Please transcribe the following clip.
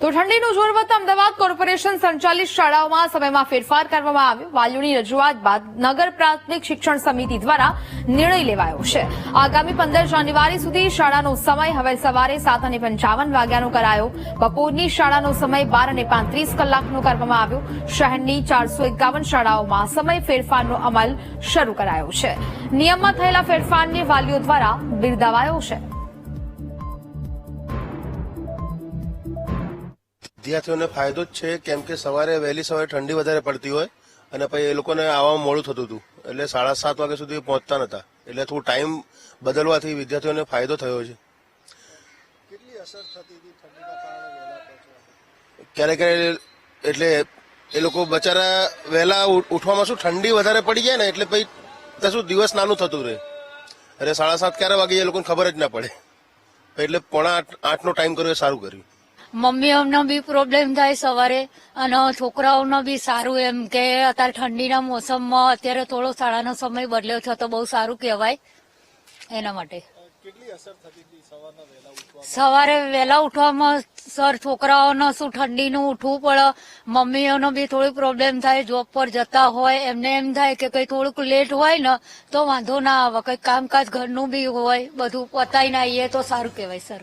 તો ઠંડીનું જોર વધતા અમદાવાદ કોર્પોરેશન સંચાલિત શાળાઓમાં સમયમાં ફેરફાર કરવામાં આવ્યો. વાલીઓની રજૂઆત બાદ નગર પ્રાથમિક શિક્ષણ સમિતિ દ્વારા નિર્ણય લેવાયો છે. આગામી પંદર જાન્યુઆરી સુધી શાળાનો સમય હવે સવારે સાત અને પંચાવન વાગ્યાનો કરાયો. બપોરની શાળાનો સમય બાર અને પાંત્રીસ કલાકનો કરવામાં આવ્યો. શહેરની ચારસો એકાવન શાળાઓમાં સમય ફેરફારનો અમલ શરૂ કરાયો છે. નિયમમાં થયેલા ફેરફારને વાલીઓ દ્વારા બિરદાવાયો છે. વિદ્યાર્થીઓને ફાયદો જ છે કેમ કે સવારે વહેલી સવારે ઠંડી વધારે પડતી હોય અને પછી એ લોકોને આવવામાં મોડું થતું હતું. એટલે સાડા સાત વાગ્યા સુધી પહોંચતા નતા. એટલે થોડું ટાઈમ બદલવાથી વિદ્યાર્થીઓને ફાયદો થયો છે. ક્યારેક ક્યારેક એટલે એ લોકો બચારા વહેલા ઉઠવામાં શું ઠંડી વધારે પડી જાય ને એટલે પછી શું દિવસ નાનું થતું રહે. એટલે સાડા સાત ક્યારે વાગે એ લોકોને ખબર જ ના પડે. એટલે પોણા આઠ આઠનો ટાઈમ કર્યો એ સારું કર્યું. મમ્મીઓનો બી પ્રોબ્લેમ થાય સવારે અને છોકરાઓનો બી સારું એમ કે અત્યારે ઠંડીના મોસમમાં અત્યારે થોડો શાળાનો સમય બદલ્યો છે તો બહુ સારું કહેવાય એના માટે. સવારે વહેલા ઉઠવામાં સર છોકરાઓને શું ઠંડીનું ઉઠવું પડે મમ્મીઓનો બી થોડી પ્રોબ્લેમ થાય જોબ પર જતા હોય એમને એમ થાય કે કઈ થોડુંક લેટ હોય ને તો વાંધો ના આવે કઈ કામકાજ ઘરનું બી હોય બધું પતાઈને આવીએ તો સારું કહેવાય સર.